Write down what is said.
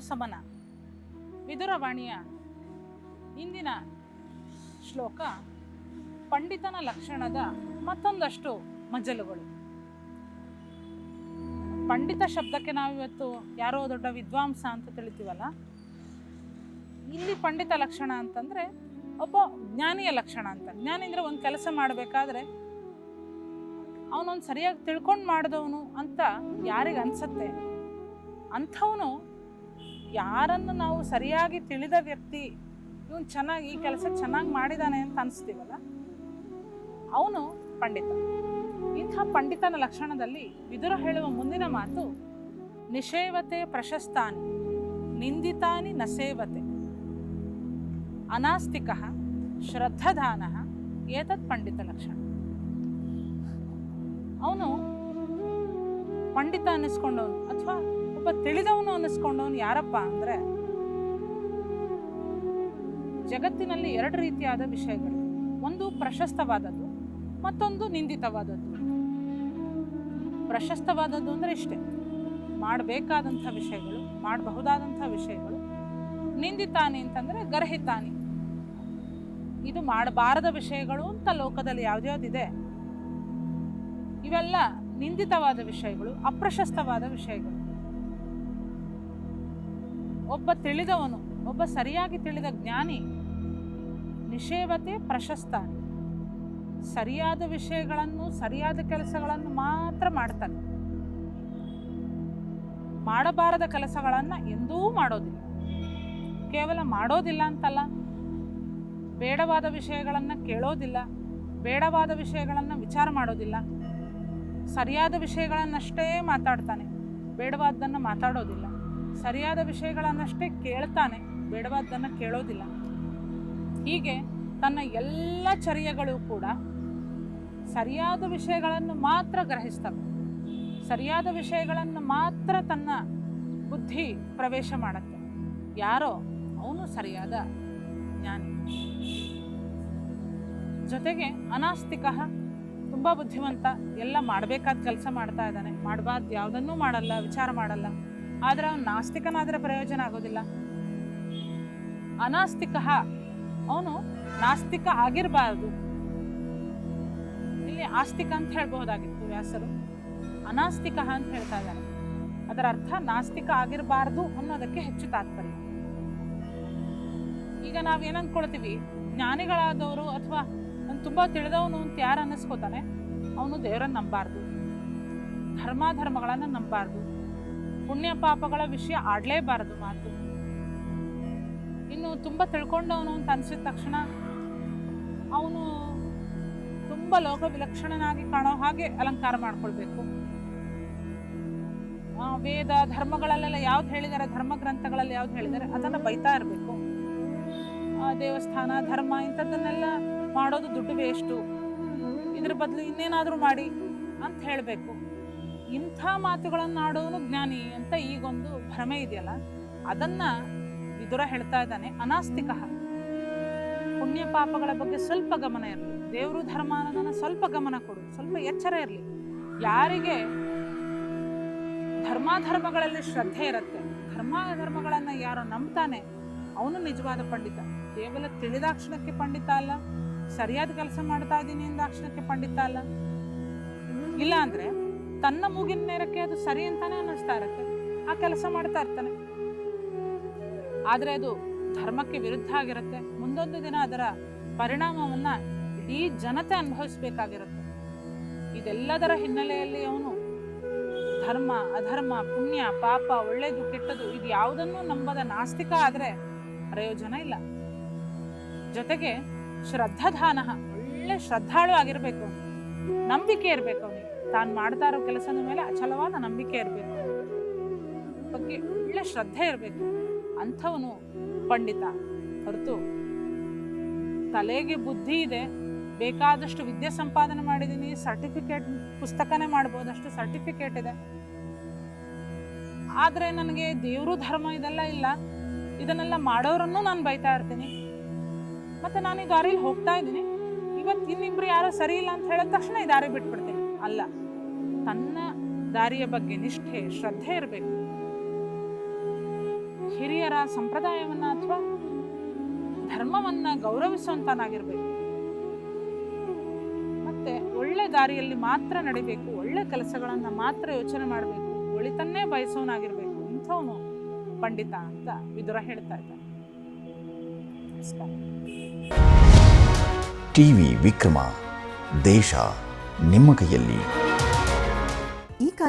ನಮಸ್ಕಾರ ಸಮನ ವಿದುರವಾಣಿಯ ಇಂದಿನ ಶ್ಲೋಕ ಪಂಡಿತನ ಲಕ್ಷಣದ ಮತ್ತೊಂದಷ್ಟು ಮಜಲುಗಳು. ಪಂಡಿತ ಶಬ್ದಕ್ಕೆ ನಾವು ಇವತ್ತು ಯಾರೋ ದೊಡ್ಡ ವಿದ್ವಾಂಸ ಅಂತ ತಿಳಿತೀವಲ್ಲ? ಇಲ್ಲಿ ಪಂಡಿತ ಲಕ್ಷಣ ಅಂತಂದರೆ ಒಬ್ಬ ಜ್ಞಾನಿಯ ಲಕ್ಷಣ ಅಂತ. ಜ್ಞಾನಿ ಅಂದರೆ ಒಂದು ಕೆಲಸ ಮಾಡಬೇಕಾದ್ರೆ ಅವನೊಂದು ಸರಿಯಾಗಿ ತಿಳ್ಕೊಂಡು ಮಾಡಿದವನು ಅಂತ ಯಾರಿಗೆ ಅನ್ಸತ್ತೆ? ಅಂಥವನು ಯಾರನ್ನು ನಾವು ಸರಿಯಾಗಿ ತಿಳಿದ ವ್ಯಕ್ತಿ, ಇವನು ಚೆನ್ನಾಗಿ, ಈ ಕೆಲಸ ಚೆನ್ನಾಗಿ ಮಾಡಿದಾನೆ ಅಂತ ಅನಿಸ್ತೀವಲ್ಲ? ಅವನು ಪಂಡಿತ. ಇಂಥ ಪಂಡಿತನ ಲಕ್ಷಣದಲ್ಲಿ ವಿದುರ ಹೇಳುವ ಮುಂದಿನ ಮಾತು, ನಿಷೇವತೆ ಪ್ರಶಸ್ತಾನಿ, ನಿಂದಿತಾನಿ ನಸೇವತೆ. ಅನಾಸ್ತಿಕ ಶ್ರದ್ಧದಾನ ಏತತ್ ಪಂಡಿತ ಲಕ್ಷಣ. ಅವನು ಪಂಡಿತ ಅನ್ನಿಸ್ಕೊಂಡವನು, ಅಥವಾ ತಿಳಿದವನು ಅನ್ನಿಸ್ಕೊಂಡವನು ಯಾರಪ್ಪ ಅಂದರೆ ಜಗತ್ತಿನಲ್ಲಿ ಎರಡು ರೀತಿಯಾದ ವಿಷಯಗಳು. ಒಂದು ಪ್ರಶಸ್ತವಾದದ್ದು, ಮತ್ತೊಂದು ನಿಂದಿತವಾದದ್ದು. ಪ್ರಶಸ್ತವಾದದ್ದು ಅಂದರೆ ಇಷ್ಟೇ. ಮಾಡಬೇಕಾದಂಥ ವಿಷಯಗಳು, ಮಾಡಬಹುದಾದಂಥ ವಿಷಯಗಳು. ನಿಂದಿತಾನಿ ಅಂತಂದರೆ ಗರ್ಹಿತಾನಿ. ಇದು ಮಾಡಬಾರದ ವಿಷಯಗಳು ಅಂತ ಲೋಕದಲ್ಲಿ ಯಾವ್ದ್ಯಾವ್ದಿದೆ? ಇವೆಲ್ಲ ನಿಂದಿತವಾದ ವಿಷಯಗಳು, ಅಪ್ರಶಸ್ತವಾದ ವಿಷಯಗಳು. ಒಬ್ಬ ತಿಳಿದವನು, ಒಬ್ಬ ಸರಿಯಾಗಿ ತಿಳಿದ ಜ್ಞಾನಿ ನಿಷೇವತೆ ಪ್ರಶಸ್ತ. ಸರಿಯಾದ ವಿಷಯಗಳನ್ನು, ಸರಿಯಾದ ಕೆಲಸಗಳನ್ನು ಮಾತ್ರ ಮಾಡ್ತಾನೆ. ಮಾಡಬಾರದ ಕೆಲಸಗಳನ್ನು ಎಂದೂ ಮಾಡೋದಿಲ್ಲ. ಕೇವಲ ಮಾಡೋದಿಲ್ಲ ಅಂತಲ್ಲ. ಬೇಡವಾದ ವಿಷಯಗಳನ್ನು ಕೇಳೋದಿಲ್ಲ. ಬೇಡವಾದ ವಿಷಯಗಳನ್ನು ವಿಚಾರ ಮಾಡೋದಿಲ್ಲ. ಸರಿಯಾದ ವಿಷಯಗಳನ್ನಷ್ಟೇ ಮಾತಾಡ್ತಾನೆ. ಬೇಡವಾದ್ದನ್ನು ಮಾತಾಡೋದಿಲ್ಲ. ಸರಿಯಾದ ವಿಷಯಗಳನ್ನಷ್ಟೇ ಕೇಳ್ತಾನೆ. ಬೇಡವಾದ್ದನ್ನು ಕೇಳೋದಿಲ್ಲ. ಹೀಗೆ ತನ್ನ ಎಲ್ಲ ಚರ್ಯಗಳು ಕೂಡ ಸರಿಯಾದ ವಿಷಯಗಳನ್ನು ಮಾತ್ರ ಗ್ರಹಿಸ್ತವೆ ಸರಿಯಾದ ವಿಷಯಗಳನ್ನು ಮಾತ್ರ ತನ್ನ ಬುದ್ಧಿ ಪ್ರವೇಶ ಮಾಡುತ್ತೆ. ಯಾರೋ ಅವನು ಸರಿಯಾದ ಜ್ಞಾನಿ. ಜೊತೆಗೆ ಅನಾಸ್ತಿಕ, ತುಂಬ ಬುದ್ಧಿವಂತ, ಎಲ್ಲ ಮಾಡಬೇಕಾದ ಕೆಲಸ ಮಾಡ್ತಾ ಇದ್ದಾನೆ. ಮಾಡಬಾರ್ದು, ಯಾವುದನ್ನೂ ಮಾಡಲ್ಲ, ವಿಚಾರ ಮಾಡಲ್ಲ. ಆದರೆ ಅವನು ನಾಸ್ತಿಕನಾದರೆ ಪ್ರಯೋಜನ ಆಗೋದಿಲ್ಲ. ಅನಾಸ್ತಿಕ ಅವನು ನಾಸ್ತಿಕ ಆಗಿರಬಾರದು. ಇಲ್ಲಿ ಆಸ್ತಿಕ ಅಂತ ಹೇಳ್ಬಹುದಾಗಿತ್ತು ವ್ಯಾಸರು. ಅನಾಸ್ತಿಕ ಅಂತ ಹೇಳ್ತಾ ಇದ್ದಾರೆ. ಅದರ ಅರ್ಥ ನಾಸ್ತಿಕ ಆಗಿರಬಾರದು ಅನ್ನೋದಕ್ಕೆ ಹೆಚ್ಚು ತಾತ್ಪರ್ಯ. ಈಗ ನಾವೇನು ಅಂದ್ಕೊಳ್ತೀವಿ ಜ್ಞಾನಿಗಳಾದವರು ಅಥವಾ ತುಂಬ ತಿಳಿದವನು ಅಂತ ಯಾರು ಅನ್ನಿಸ್ಕೋತಾನೆ? ಅವನು ದೇವರನ್ನು ನಂಬಾರ್ದು. ಧರ್ಮಾಧರ್ಮಗಳನ್ನು ನಂಬಾರ್ದು. ಪುಣ್ಯ ಪಾಪಗಳ ವಿಷಯ ಆಡಲೇಬಾರದು ಮಾತು. ಇನ್ನು ತುಂಬ ತಿಳ್ಕೊಂಡವನು ಅಂತ ಅನಿಸಿದ ತಕ್ಷಣ ಅವನು ತುಂಬ ಲೋಕ ವಿಲಕ್ಷಣನಾಗಿ ಕಾಣೋ ಹಾಗೆ ಅಲಂಕಾರ ಮಾಡ್ಕೊಳ್ಬೇಕು. ಆ, ವೇದ ಧರ್ಮಗಳಲ್ಲೆಲ್ಲ ಯಾವ್ದು ಹೇಳಿದ್ದಾರೆ ಧರ್ಮ ಗ್ರಂಥಗಳಲ್ಲಿ ಯಾವ್ದು ಹೇಳಿದ್ದಾರೆ ಅದನ್ನು ಬೈತಾ ಇರಬೇಕು. ದೇವಸ್ಥಾನ ಧರ್ಮ ಇಂಥದ್ದನ್ನೆಲ್ಲ ಮಾಡೋದು ದುಡ್ಡು ವೇಸ್ಟು. ಇದ್ರ ಬದಲು ಇನ್ನೇನಾದರೂ ಮಾಡಿ ಅಂತ ಹೇಳಬೇಕು. ಇಂಥ ಮಾತುಗಳನ್ನಾಡೋನು ಜ್ಞಾನಿ ಅಂತ ಈಗೊಂದು ಭ್ರಮೆ ಇದೆಯಲ್ಲ, ಅದನ್ನ ವಿದುರ ಹೇಳ್ತಾ ಇದ್ದಾನೆ ಅನಾಸ್ತಿಕ. ಪುಣ್ಯ ಪಾಪಗಳ ಬಗ್ಗೆ ಸ್ವಲ್ಪ ಗಮನ ಇರಲಿ, ದೇವರು ಧರ್ಮ ಅನ್ನೋದನ್ನ ಸ್ವಲ್ಪ ಗಮನ ಕೊಡು, ಸ್ವಲ್ಪ ಎಚ್ಚರ ಇರಲಿ. ಯಾರಿಗೆ ಧರ್ಮಾಧರ್ಮಗಳಲ್ಲಿ ಶ್ರದ್ಧೆ ಇರುತ್ತೆ, ಧರ್ಮಾಧರ್ಮಗಳನ್ನು ಯಾರೋ ನಂಬ್ತಾನೆ, ಅವನು ನಿಜವಾದ ಪಂಡಿತ. ಕೇವಲ ತಿಳಿದಾಕ್ಷಣಕ್ಕೆ ಪಂಡಿತ ಅಲ್ಲ, ಸರಿಯಾದ ಕೆಲಸ ಮಾಡ್ತಾ ಇದ್ದೀನಿ ಎಂದಾಕ್ಷಣಕ್ಕೆ ಪಂಡಿತ ಅಲ್ಲ. ಇಲ್ಲ ಅಂದ್ರೆ ತನ್ನ ಮೂಗಿನ ನೇರಕ್ಕೆ ಅದು ಸರಿ ಅಂತಾನೆ ಅನ್ನಿಸ್ತಾ ಇರುತ್ತೆ. ಆ ಕೆಲಸ ಮಾಡ್ತಾ ಇರ್ತಾನೆ. ಆದರೆ ಅದು ಧರ್ಮಕ್ಕೆ ವಿರುದ್ಧ ಆಗಿರುತ್ತೆ. ಮುಂದೊಂದು ದಿನ ಅದರ ಪರಿಣಾಮವನ್ನ ಇಡೀ ಜನತೆ ಅನುಭವಿಸಬೇಕಾಗಿರುತ್ತೆ. ಇದೆಲ್ಲದರ ಹಿನ್ನೆಲೆಯಲ್ಲಿ ಅವನು ಧರ್ಮ, ಅಧರ್ಮ, ಪುಣ್ಯ, ಪಾಪ, ಒಳ್ಳೇದು, ಕೆಟ್ಟದು ಇದು ಯಾವುದನ್ನು ನಂಬದ ನಾಸ್ತಿಕ ಆದರೆ ಪ್ರಯೋಜನ ಇಲ್ಲ. ಜೊತೆಗೆ ಶ್ರದ್ಧಾಧಾನ ಒಳ್ಳೆ ಶ್ರದ್ಧಾಳು ಆಗಿರ್ಬೇಕು. ನಂಬಿಕೆ ಇರಬೇಕು ಅವನಿಗೆ. ತಾನು ಮಾಡ್ತಾ ಇರೋ ಕೆಲಸದ ಮೇಲೆ ಅಚಲವಾದ ನಂಬಿಕೆ ಇರಬೇಕು. ಬಗ್ಗೆ ಒಳ್ಳೆ ಶ್ರದ್ಧೆ ಇರಬೇಕು. ಅಂಥವನು ಪಂಡಿತ. ಹೊರತು ತಲೆಗೆ ಬುದ್ಧಿ ಇದೆ. ಬೇಕಾದಷ್ಟು ವಿದ್ಯೆ ಸಂಪಾದನೆ ಮಾಡಿದ್ದೀನಿ. ಸರ್ಟಿಫಿಕೇಟ್ ಪುಸ್ತಕನೇ ಮಾಡ್ಬೋದಷ್ಟು ಸರ್ಟಿಫಿಕೇಟ್ ಇದೆ. ಆದರೆ ನನಗೆ ದೇವರು ಧರ್ಮ ಇದೆಲ್ಲ ಇಲ್ಲ. ಇದನ್ನೆಲ್ಲ ಮಾಡೋರನ್ನು ನಾನು ಬೈತಾ ಇರ್ತೀನಿ. ಮತ್ತು ನಾನು ಈ ದಾರಿಲಿ ಹೋಗ್ತಾ ಇದ್ದೀನಿ. ಇವತ್ತು ಇನ್ನಿಬ್ರು ಯಾರೋ ಸರಿ ಇಲ್ಲ ಅಂತ ಹೇಳಿದ ತಕ್ಷಣ ಈ ದಾರಿ ಬಿಟ್ಬಿಡ್ತೀನಿ. ಅಲ್ಲ. ತನ್ನ ದಾರಿಯ ಬಗ್ಗೆ ನಿಷ್ಠೆ, ಶ್ರದ್ಧೆ ಇರಬೇಕು. ಹಿರಿಯರ ಸಂಪ್ರದಾಯವನ್ನ ಅಥವಾ ಧರ್ಮವನ್ನ ಗೌರವಿಸುವಂತನಾಗಿರ್ಬೇಕು. ಮತ್ತೆ ಒಳ್ಳೆ ದಾರಿಯಲ್ಲಿ ಮಾತ್ರ ನಡಿಬೇಕು, ಒಳ್ಳೆ ಕೆಲಸಗಳನ್ನು ಮಾತ್ರ ಯೋಚನೆ ಮಾಡಬೇಕು, ಒಳಿತನ್ನೇ ಬಯಸೋನಾಗಿರ್ಬೇಕು, ಇಂಥವನು ಪಂಡಿತ ಅಂತ ವಿದುರ ಹೇಳ್ತಾ ಇದ್ದಾನೆ. ಟಿವಿ ವಿಕ್ರಮ, ದೇಶ ನಿಮ್ಮ ಕೈಯಲ್ಲಿ.